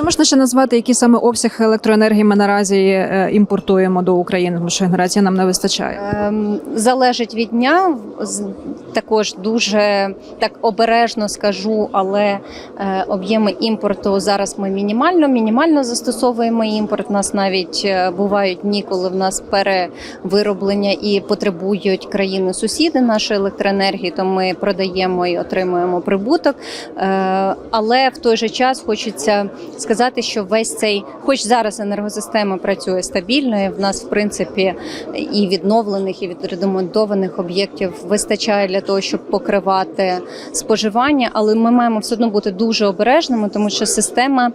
Чи можна ще назвати, який саме обсяг електроенергії ми наразі е, імпортуємо до України, тому що генерації нам не вистачає? Ем, Залежить від дня. Також дуже так обережно скажу, але е, об'єми імпорту зараз ми мінімально, мінімально застосовуємо імпорт. У нас навіть е, бувають дні, коли в нас перевироблення і потребують країни-сусіди нашої електроенергії, то ми продаємо і отримуємо прибуток. Але в той же час хочеться сказати, що весь цей, хоч зараз енергосистема працює стабільно, і в нас в принципі і відновлених, і відремонтованих об'єктів вистачає для того, щоб покривати споживання, але ми маємо все одно бути дуже обережними, тому що система.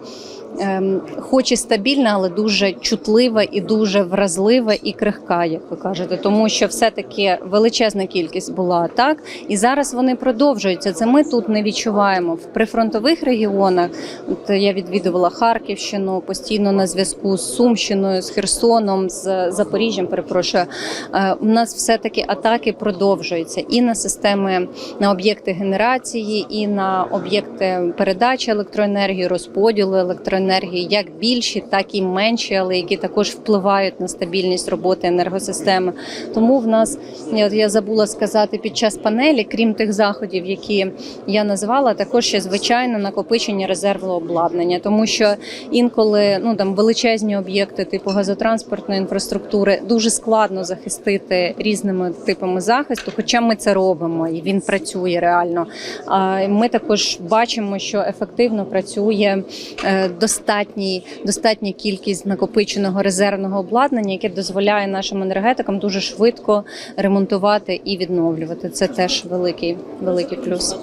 ем, Хоч і стабільна, але дуже чутлива і дуже вразлива і крихка, як ви кажете, тому що все-таки величезна кількість була атак, і зараз вони продовжуються. Це ми тут не відчуваємо в прифронтових регіонах. От я відвідувала Харківщину постійно на зв'язку з Сумщиною, з Херсоном, з Запоріжжям. Перепрошую, Е, у нас все таки атаки продовжуються і на системи на об'єкти генерації, і на об'єкти передачі електроенергії, розподілу електроенергії, як більші, так і менші, але які також впливають на стабільність роботи енергосистеми. Тому в нас я забула сказати під час панелі, крім тих заходів, які я назвала, також ще звичайно накопичення резервного обладнання, тому що інколи ну там величезні об'єкти типу газотранспортної інфраструктури дуже складно захистити різними типами захисту, хоча ми це робимо і він працює реально. А ми також бачимо, що ефективно працює е, достатній достатня кількість накопиченого резервного обладнання, яке дозволяє нашим енергетикам дуже швидко ремонтувати і відновлювати. Це теж великий великий плюс.